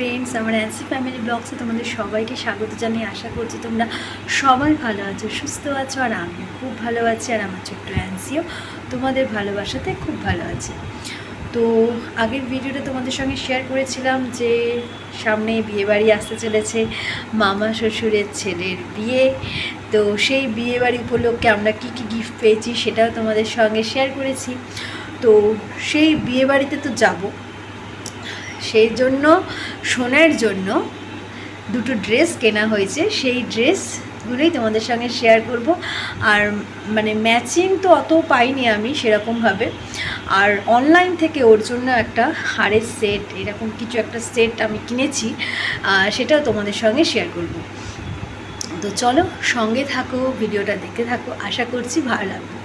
Friends আমার অ্যান্সি family ব্লগসে তোমাদের সবাইকে স্বাগত জানিয়ে আশা করছি তোমরা সবাই ভালো আছো, সুস্থ আছো, আর আমি খুব ভালো আছি, আর আমার ছোট্ট অ্যান্সিও তোমাদের ভালোবাসাতে খুব ভালো আছে। তো আগের ভিডিওটা তোমাদের সঙ্গে শেয়ার করেছিলাম যে সামনে বিয়েবাড়ি আসতে চলেছে মামা শ্বশুরের ছেলের বিয়ে। তো সেই বিয়েবাড়ি উপলক্ষে আমরা কী কী গিফট পেয়েছি সেটাও তোমাদের সঙ্গে শেয়ার করেছি। তো সেই বিয়েবাড়িতে তো যাব। সেই জন্য, সোনার জন্য দুটো ড্রেস কেনা হয়েছে। সেই ড্রেসগুলোই তোমাদের সঙ্গে শেয়ার করব। আর মানে ম্যাচিং তো অত পাইনি আমি সেরকমভাবে আর অনলাইন থেকে ওর জন্য একটা হারের সেট এরকম কিছু একটা সেট আমি কিনেছি সেটাও তোমাদের সঙ্গে শেয়ার করব। তো চলো সঙ্গে থাকো, ভিডিওটা দেখতে থাকো। আশা করছি ভালো লাগবে।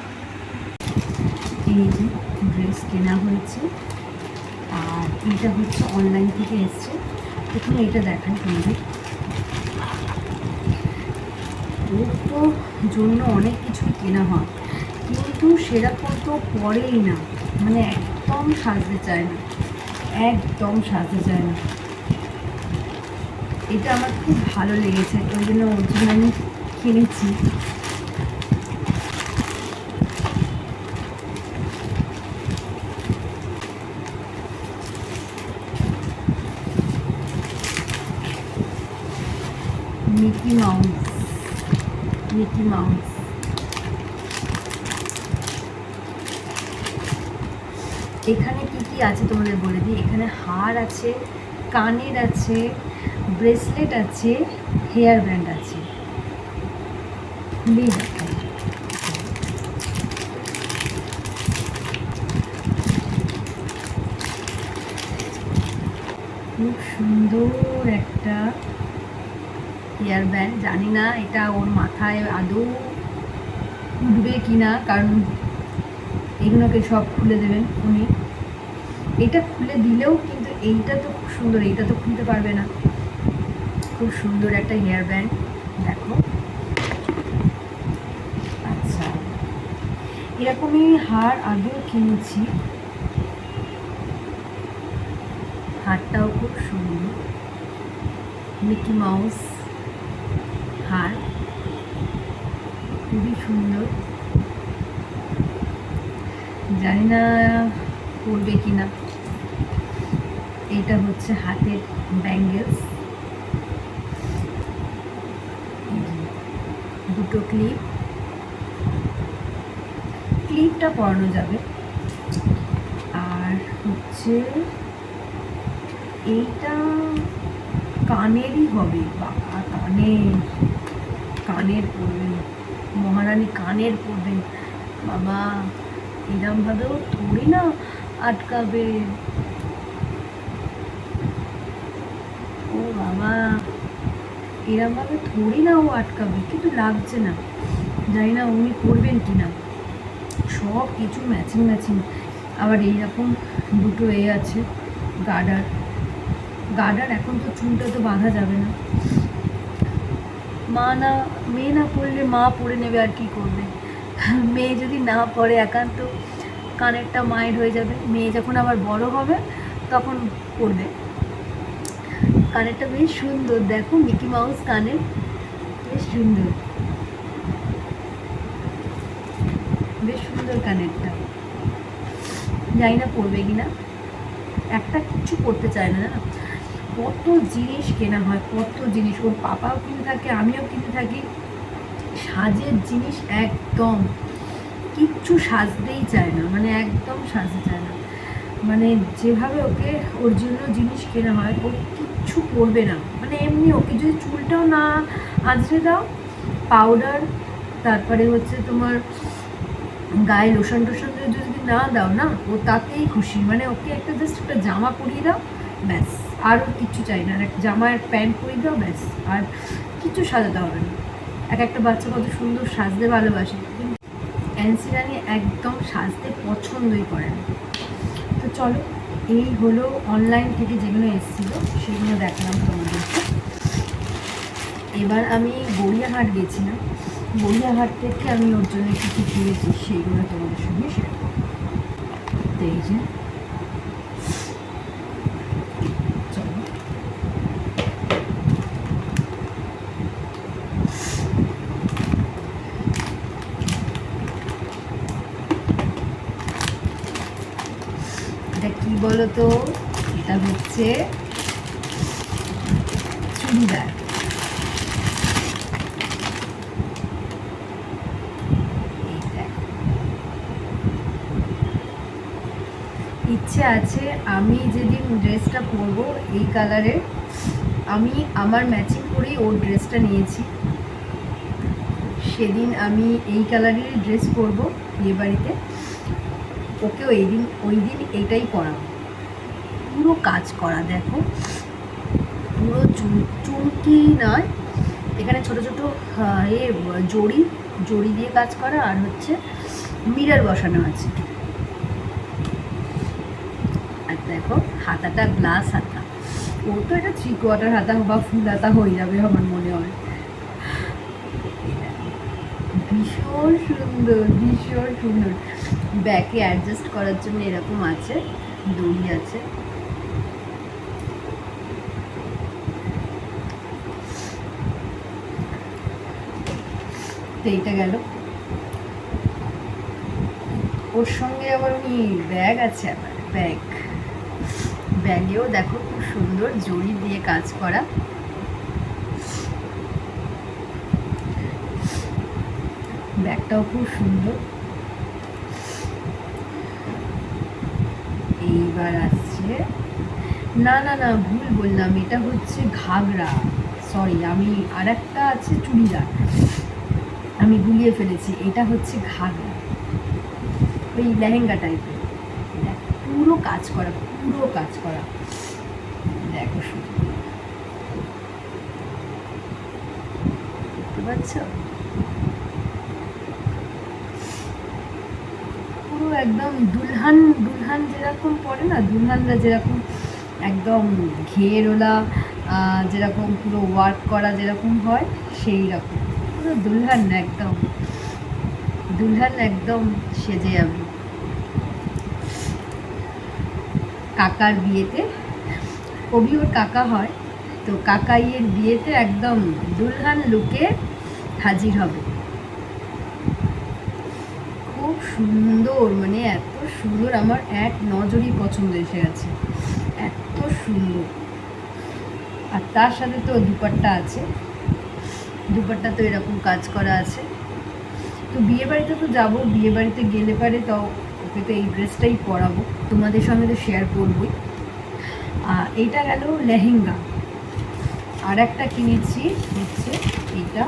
এই যে ড্রেস কেনা হয়েছে। এটা হচ্ছে অনলাইন থেকে এসছে। প্রথমে এটা দেখাই তোমাদের। তো জন্য অনেক কিছুই কেনা হয়। কিন্তু সেরকম তো পরেই না। মানে একদম সাজতে চায় না। একদম সাজতে চায় না। এটা আমার খুব ভালো লেগেছে। ওই জন্য ওর জন্য আমি কিনেছি। মিকি মাউস মিকি মাউস এখানে কি কি আছে তোমাদের বলে দিই? এখানে হার আছে, কানের আছে, ব্রেসলেট আছে, হেয়ার ব্যান্ড আছে। খুব সুন্দর একটা হেয়ার ব্যান্ড, জানি না এটা ওর মাথায় আদৌ উঠবে কি না, কারণ এগুলোকে সব খুলে দেবেন উনি। এটা খুলে দিলেও কিন্তু এইটা তো খুব সুন্দর, এইটা তো খুলতে পারবে না। খুব সুন্দর একটা হেয়ার ব্যান্ড, দেখো। আচ্ছা। এরকমই হার আগেও কিনেছি। হারটাও খুব সুন্দর। Mickey Mouse. হার। খুবই সুন্দর। জানি না পরবে কি না এটা হচ্ছে হাতের ব্যাঙ্গেলস। দুটো ক্লিপ। ক্লিপটা পরানো যাবে। আর হচ্ছে এইটা কানেরই হবে বা কানের। কানের পরবেন, মহারানী কানের পরবেন। বাবা, এরমভাবেও থোড়ি না আটকাবে। ও বাবা, এরমভাবে থোড়ি না ও আটকাবে, কিন্তু লাগছে না। জানি না উনি করবেন কি না। সব কিছু ম্যাচিং ম্যাচিং আবার এইরকম দুটো এ আছে গার্ডার গার্ডার এখন তো চুলটা তো বাঁধা যাবে না। মা না মেয়ে না পড়লে মা পড়ে নেবে আর কি করবে? মেয়ে যদি না পড়ে, একান্ত কানেরটা মায়ের হয়ে যাবে। মেয়ে যখন আবার বড় হবে, তখন পড়বে। কানেরটা বেশ সুন্দর, দেখো মিকি মাউস কানের, বেশ সুন্দর। বেশ সুন্দর কানেরটা। জানি না পড়বে কি না একটা কিছু করতে চায় না। কত জিনিস কেনা হয়, কত জিনিস। ওর পাপাও কিনে থাকে, আমিও কিনে থাকি। সাজের জিনিস একদম কিচ্ছু সাজতেই চায় না মানে একদম সাজতে চায় না। মানে যেভাবে ওকে, ওর জন্য জিনিস কেনা হয়, ও কিচ্ছু করবে না। মানে এমনি ওকে যদি চুলটাও না আঁচড়ে দাও পাউডার তারপরে হচ্ছে তোমার গায়ে লোশন টোশন যদি না দাও না, ও তাতেই খুশি। মানে ওকে একটা জাস্ট একটা জামা পরিয়ে দাও ব্যাস, আর কিচ্ছু চাই না। জামা আর প্যান্ট পরিয়ে দাও ব্যাস, আর কিচ্ছু সাজাতে হবে না। এক একটা বাচ্চা কত সুন্দর সাজতে ভালোবাসে, কিন্তু অ্যান্সি রানি একদম সাজতে পছন্দই করে না। তো চলো, এই হলো অনলাইন থেকে যেগুলো এসেছিল, সেগুলো দেখালাম তোমাদেরকে। এবার আমি গড়িয়াহাট গেছিলাম। গড়িয়াহাট থেকে আমি ওর জন্য কী কী কিনেছি সেইগুলো তোমাদের সঙ্গে শেয়ার তো এই যে চলো বলো তো এটা হচ্ছে চুড়িদার। ইচ্ছে আছে আমি যেদিন ড্রেসটা পরবো এই কালারের আমি আমার ম্যাচিং করেই ওর ড্রেসটা নিয়েছি। সেদিন আমি এই কালারেরই ড্রেস পরবো বিয়ে বাড়িতে। ওকেও এই দিন, ওই দিন এটাই পরাবো। পুরো কাজ করা, দেখো। পুরো চুন- চুমকি নয়। এখানে ছোট ছোট এ, জড়ি জড়ি দিয়ে কাজ করা আর হচ্ছে মিরর বসানো আছে। আর দেখো, হাতাটা গ্লাস হাতা। ও তো এটা থ্রি কোয়ার্টার হাতা বা ফুল হাতা হয়ে যাবে আমার মনে হয়। ভীষণ সুন্দর ভীষণ সুন্দর। ব্যাকে অ্যাডজাস্ট করার জন্য এরকম আছে, দড়ি আছে। তো এইটা গেল। ওর সঙ্গে আবার উনি ব্যাগ আছে আবার ব্যাগ। ব্যাগেও দেখো খুব সুন্দর জড়ি দিয়ে কাজ করা। ব্যাগটাও খুব সুন্দর। এইবার আসছে। না না না, ভুল বললাম, এটা হচ্ছে ঘাগরা। সরি আমি আর একটা আছে চুড়িদার। আমি গুলিয়ে ফেলেছি, এটা হচ্ছে ঘাগরা ওই লেহেঙ্গা টাইপের পুরো কাজ করা, পুরো কাজ করা। দেখো, শুধু। পুরো একদম দুলহান দুলহান যেরকম পরে না, দুলহানরা যেরকম একদম ঘেরোলা যেরকম পুরো ওয়ার্ক করা যেরকম হয়, সেই রকম। পুরো দুলহান একদম। দুলহান একদম সেজে যাবে। কাকার বিয়েতে কবি ওর কাকা হয়, তো কাকাইয়ের বিয়েতে একদম দুলহান লুকে হাজির হবে। খুব সুন্দর মানে এত সুন্দর, আমার এক নজরই পছন্দ এসে গেছে। এত সুন্দর। আর তার সাথে তো দুপাট্টা আছে। দুপাট্টা তো এরকম কাজ করা আছে। তো বিয়ে বাড়িতে তো যাব বিয়ে বাড়িতে গেলে পারে তো ওকে তো এই ড্রেসটাই পরাবো। তোমাদের সঙ্গে তো শেয়ার করবোই। এইটা গেল লেহেঙ্গা। আর একটা কিনেছি হচ্ছে এইটা।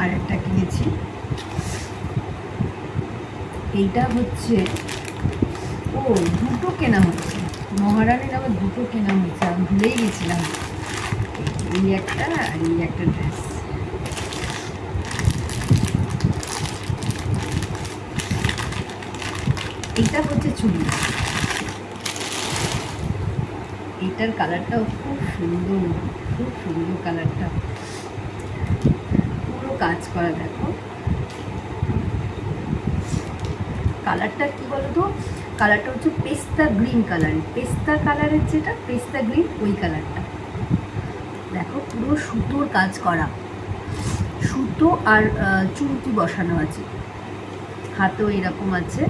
আর একটা কিনেছি। এইটা হচ্ছে, ও, দুটো কেনা হচ্ছে মহারানীর আবার দুটো কেনা হয়েছে। আমি ভুলেই গেছিলাম। এই একটা আর এই একটা ড্রেস এইটা হচ্ছে চুড়ি। এইটার কালারটাও খুব সুন্দর খুব সুন্দর কালারটা। পুরো কাজ করা দেখো। কালারটা কি বলতো? কালারটা হচ্ছে পেস্তা গ্রিন কালারের পেস্তা কালারের যেটা, পেস্তা গ্রিন, ওই কালারটা। দেখো, পুরো সুতোর কাজ করা। সুতো আর চুমকি বসানো আছে। হাতেও এরকম আছে।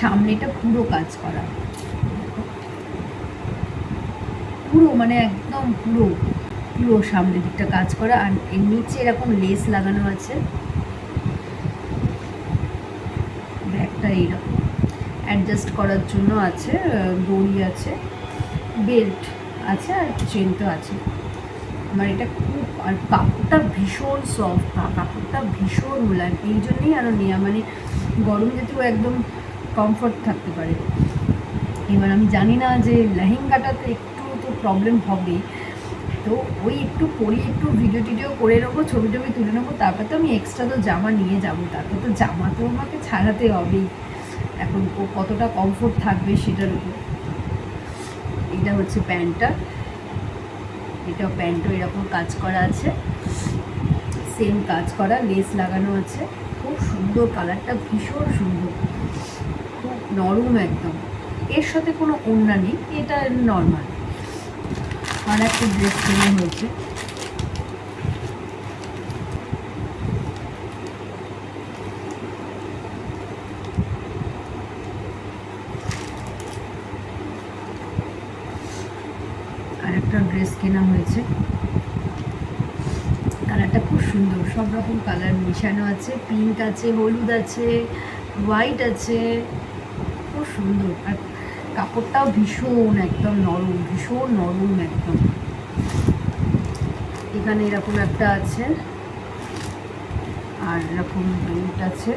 সামনেটা পুরো কাজ করা। পুরো মানে একদম পুরো। পুরো সামনের দিকটা কাজ করা আর এর নিচে এরকম লেস লাগানো আছে। ব্যাগটা এইরকম। অ্যাডজাস্ট করার জন্য আছে দড়ি আছে বেল্ট আছে আর চেন তো আছে। আমার এটা খুব, আর কাপড়টা ভীষণ সফট কাপড়টা ভীষণ মোলায়েম, এই জন্যেই আরও নেওয়া মানে গরম যেতেও একদম কমফর্ট থাকতে পারে। এবার আমি জানি না যে লেহেঙ্গাটাতে একটু তো প্রবলেম হবে তো ওই একটু পরি একটু ভিডিও টিডিও করে নেব ছবি টবি তুলে নেব, তারপর তো আমি এক্সট্রা তো জামা নিয়ে যাব, তারপর তো জামা তো আমাকে ছাড়াতে হবেই। এখন ও কতটা কমফোর্ট থাকবে সেটার উপর। এটা হচ্ছে প্যান্টটা। এটা প্যান্টও এরকম কাজ করা আছে। সেম কাজ করা লেস লাগানো আছে। খুব সুন্দর কালারটা ভীষণ সুন্দর। খুব নরম একদম। এর সাথে কোনো ওড়না নেই, এটা নর্মাল আর একটা ড্রেস কেনা হয়েছে একটা ড্রেস কেনা হয়েছে। কালারটা খুব সুন্দর, সব রকম কালার মিশানো আছে পিঙ্ক আছে, হলুদ আছে হোয়াইট আছে, খুব সুন্দর। আর কাপড়টাও ভীষণ একদম নরম, ভীষণ নরম একদম। এখানে এরকম একটা আছে, আর এরকম বেল্ট আছে।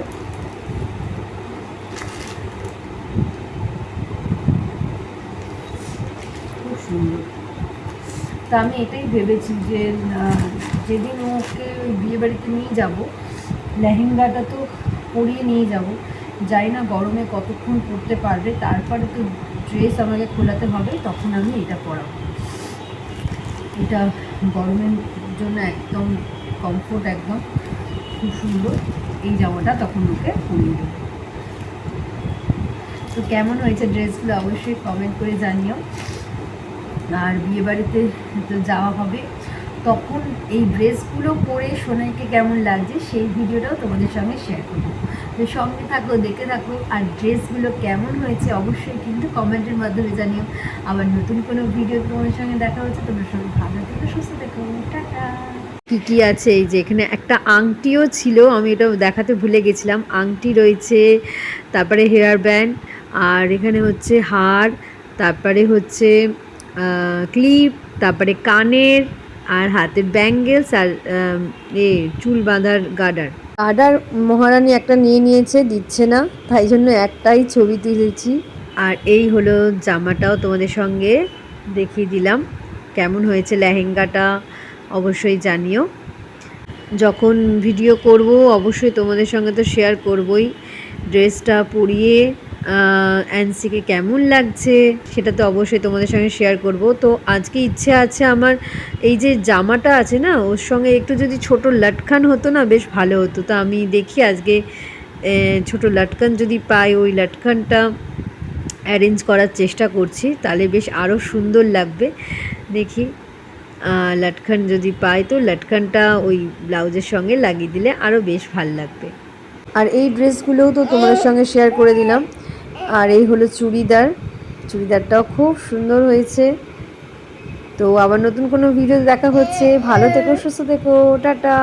খুব সুন্দর। তা আমি এটাই ভেবেছি যে যেদিন ওকে ওই বিয়ে বাড়িতে নিয়ে যাব, লেহেঙ্গাটা তো পরিয়ে নিয়ে যাব, যাই না গরমে কতক্ষণ পরতে পারবে, তারপরে তো ড্রেস আমাকে খোলাতে হবে, তখন আমি এটা পরাবো। এটা গরমের জন্য একদম কমফোর্ট একদম, খুব সুন্দর, এই জামাটা তখন ওকে পরিয়ে দেবো। তো কেমন হয়েছে ড্রেসগুলো অবশ্যই কমেন্ট করে জানিও। আর বিয়েবাড়িতে তো যাওয়া হবে। তখন এই ড্রেসগুলো পরে সোনাইকে কেমন লাগছে সেই ভিডিওটাও তোমাদের সঙ্গে শেয়ার করব। তো সঙ্গে থাকো দেখে থাকো, আর ড্রেসগুলো কেমন হয়েছে অবশ্যই কিন্তু কমেন্টের মাধ্যমে জানিও। আবার নতুন কোনো ভিডিও তোমাদের সঙ্গে দেখা হচ্ছে, তোমার সঙ্গে ভালো থেকো, সুস্থ থেকো, টাটা। কী কী আছে? এই যে এখানে একটা আংটিও ছিল, আমি এটা দেখাতে ভুলে গেছিলাম। আংটি রয়েছে, তারপরে হেয়ার ব্যান্ড আর এখানে হচ্ছে হার, তারপরে হচ্ছে ক্লিপ তারপরে কানের আর হাতের ব্যাঙ্গেলস আর এ চুল বাঁধার গার্ডার। গার্ডার মহারানী একটা নিয়ে নিয়েছে দিচ্ছে না তাই জন্য একটাই ছবি তুলেছি। আর এই হলো জামাটাও তোমাদের সঙ্গে দেখিয়ে দিলাম কেমন হয়েছে লেহেঙ্গাটা অবশ্যই জানিও। যখন ভিডিও করব অবশ্যই তোমাদের সঙ্গে তো শেয়ার করবই ড্রেসটা পরিয়ে অ্যান্সিকে কেমন লাগছে সেটা তো অবশ্যই তোমাদের সঙ্গে শেয়ার করব। তো আজকে ইচ্ছে আছে আমার এই যে জামাটা আছে না, ওর সঙ্গে একটু যদি ছোট লাটখান হতো না বেশ ভালো হতো। তো আমি দেখি আজকে ছোট লাটখান যদি পাই, ওই লাটখানটা অ্যারেঞ্জ করার চেষ্টা করছি, তাহলে বেশ আরও সুন্দর লাগবে। দেখি লাটখান যদি পাই তো লাটখানটা ওই ব্লাউজের সঙ্গে লাগিয়ে দিলে আরও বেশ ভালো লাগবে। আর এই ড্রেসগুলোও তো তোমাদের সঙ্গে শেয়ার করে দিলাম। আর এই হলো চুড়িদার। চুড়িদারটাও খুব সুন্দর হয়েছে। তো আবার নতুন কোনো ভিডিও দেখা হচ্ছে। ভালো থেকো, সুস্থ থেকো। টাটা।